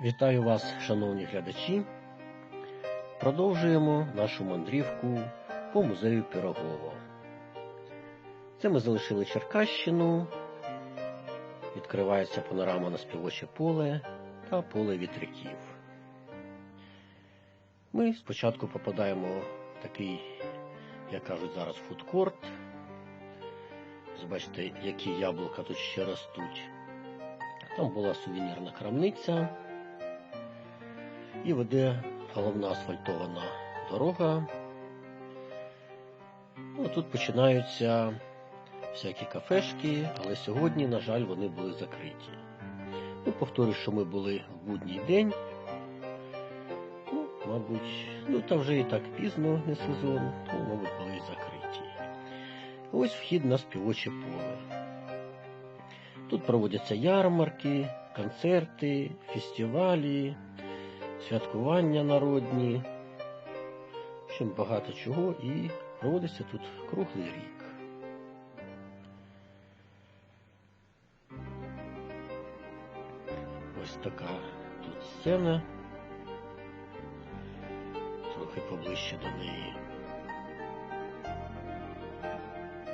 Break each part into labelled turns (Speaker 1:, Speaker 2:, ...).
Speaker 1: Вітаю вас, шановні глядачі. Продовжуємо нашу мандрівку по музею Пірогова. Це ми залишили Черкащину. Відкривається панорама на співоче поле та поле вітряків. Ми спочатку попадаємо в такий, як кажуть зараз, фудкорт. Бачите, які яблука тут ще ростуть. Там була сувенірна крамниця і веде головна асфальтована дорога. Ну, Тут починаються всякі кафешки, але сьогодні, на жаль, вони були закриті. Ну, Повторюю, що ми були в будній день. Ну, Мабуть, ну там вже і так пізно не сезон, тому, мабуть, були закриті. Ось вхід на співоче поле. Тут проводяться ярмарки, концерти, фестивалі, святкування народні. В багато чого і проводиться тут круглий рік. Ось така тут сцена. Трохи поближче до неї.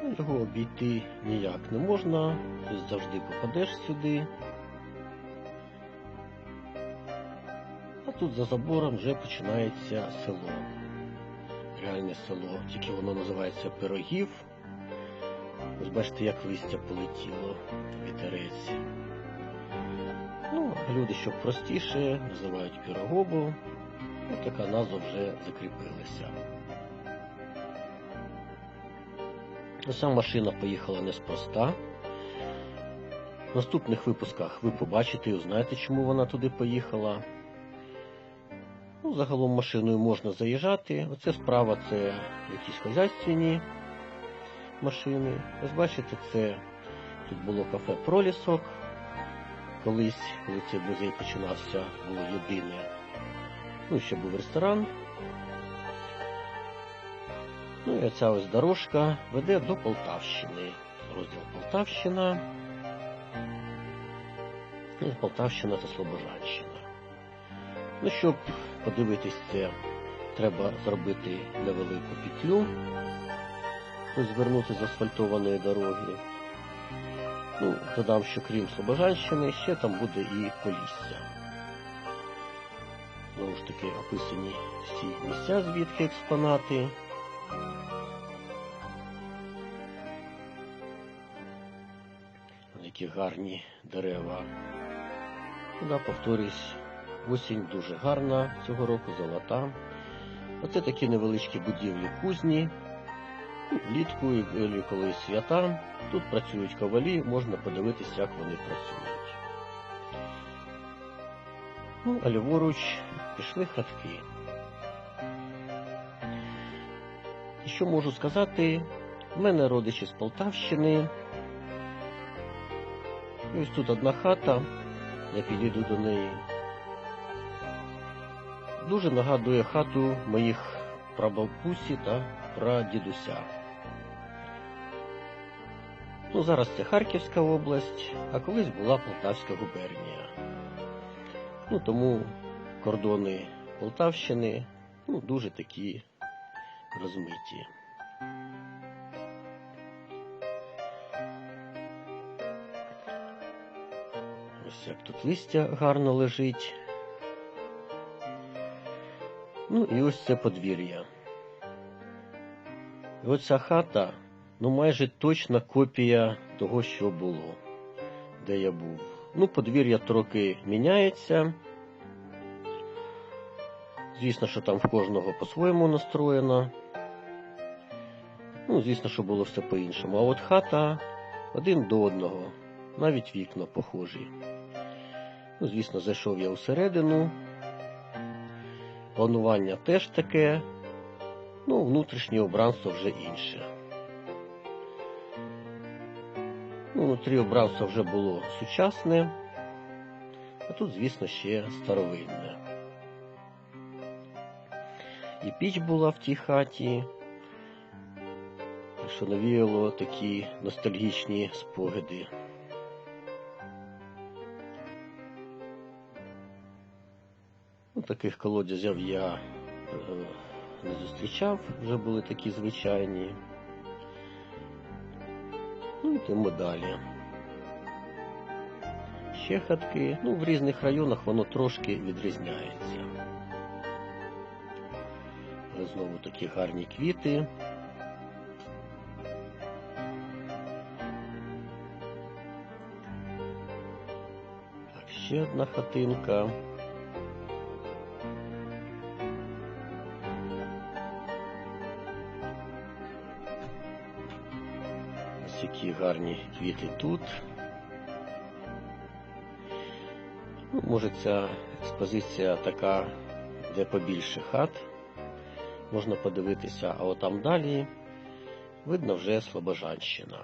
Speaker 1: Ну, Його обійти ніяк не можна, ти завжди попадеш сюди. Тут за забором вже починається село. Реальне село, тільки воно називається Пирогів. Ось бачите, як листя полетіло, вітерець. Ну, люди, щоб простіше, називають Пірогобу. Ось така назва вже закріпилася. Ця машина поїхала неспроста. В наступних випусках ви побачите і узнаєте, чому вона туди поїхала. Ну, Загалом машиною можна заїжджати. Оце справа це якісь хазяйственні машини. Ось бачите, це тут було кафе Пролісок. Колись, коли цей музей починався, було єдине. Ну, ще був ресторан. Ну і оця ось дорожка веде до Полтавщини. Розділ Полтавщина. Полтавщина та Слобожанщина. Ну, щоб подивитись це, треба зробити невелику петлю. Ось звернути з асфальтованої дороги. Ну, додам, що крім Слобожанщини, ще там буде і Полісся. Знову ж таки описані всі місця, звідки експонати. Які гарні дерева. Да, повторюсь, осінь дуже гарна цього року, золота. Оце такі невеличкі будівлі кузні. Влітку і коли свята. Тут працюють ковалі, можна подивитися, як вони працюють. Ну, а ліворуч пішли хатки. І що можу сказати? У мене родичі з Полтавщини. І ось тут одна хата, я підійду до неї. Дуже нагадує хату моїх прабабусі та прадідуся. Ну, Зараз це Харківська область, а колись була Полтавська губернія. Ну, Тому кордони Полтавщини ну, дуже такі розмиті. Ось як тут листя гарно лежить. Ну і ось це подвір'я. І оця хата, ну майже точна копія того, що було, де я був. Ну, подвір'я трохи міняється. Звісно, що там в кожного по-своєму настроєно. Ну, звісно, що було все по-іншому. А от хата один до одного, навіть вікна похожі. Ну, Звісно, зайшов я усередину. Планування теж таке, ну, внутрішнє обранство вже інше. Ну, Внутрі обранство вже було сучасне, а тут, звісно, ще старовинне. І піч була в тій хаті, що навіяло такі ностальгічні спогади. Таких колодязів я е, не зустрічав, вже були такі звичайні. Ну, йдемо далі. Ще хатки. Ну, в різних районах воно трошки відрізняється. Знову такі гарні квіти. Так, ще одна хатинка. Які гарні квіти тут. Ну, може ця експозиція така, де побільше хат. Можна подивитися, а отам далі видно вже Слобожанщина.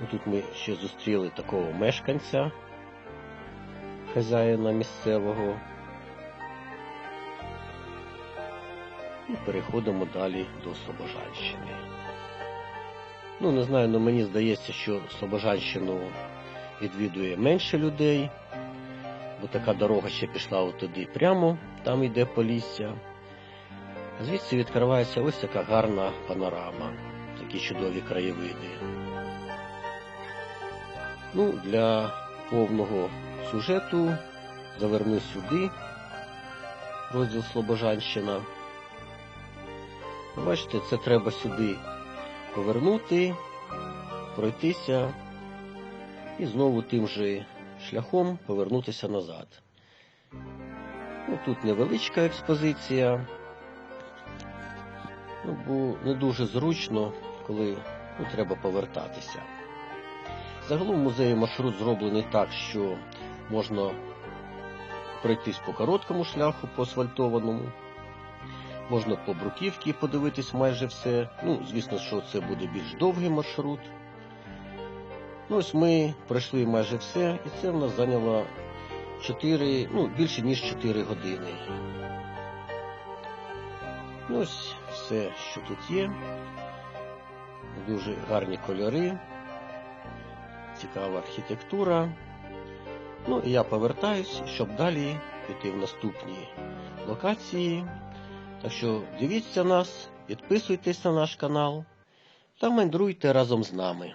Speaker 1: Ну, Тут ми ще зустріли такого мешканця, хазяїна місцевого. І переходимо далі до Слобожанщини. Ну, не знаю, але мені здається, що Слобожанщину відвідує менше людей, бо така дорога ще пішла туди прямо, там йде Полісся. Звідси відкривається ось така гарна панорама, такі чудові краєвиди. Ну, для повного сюжету заверну сюди розділ Слобожанщина. Бачите, це треба сюди повернути, пройтися і знову тим же шляхом повернутися назад. Ну, Тут невеличка експозиція, ну, бо не дуже зручно, коли ну, треба повертатися. Загалом в музеї маршрут зроблений так, що можна пройтись по короткому шляху, по асфальтованому. Можна по бруківці подивитись майже все. Ну, звісно, що це буде більш довгий маршрут. Ну, ось ми пройшли майже все, і це в нас зайняло 4, ну, більше ніж 4 години. Ну, ось все, що тут є. Дуже гарні кольори, цікава архітектура. Ну і я повертаюсь, щоб далі піти в наступні локації. Так що дивіться нас, підписуйтесь на наш канал та мандруйте разом з нами.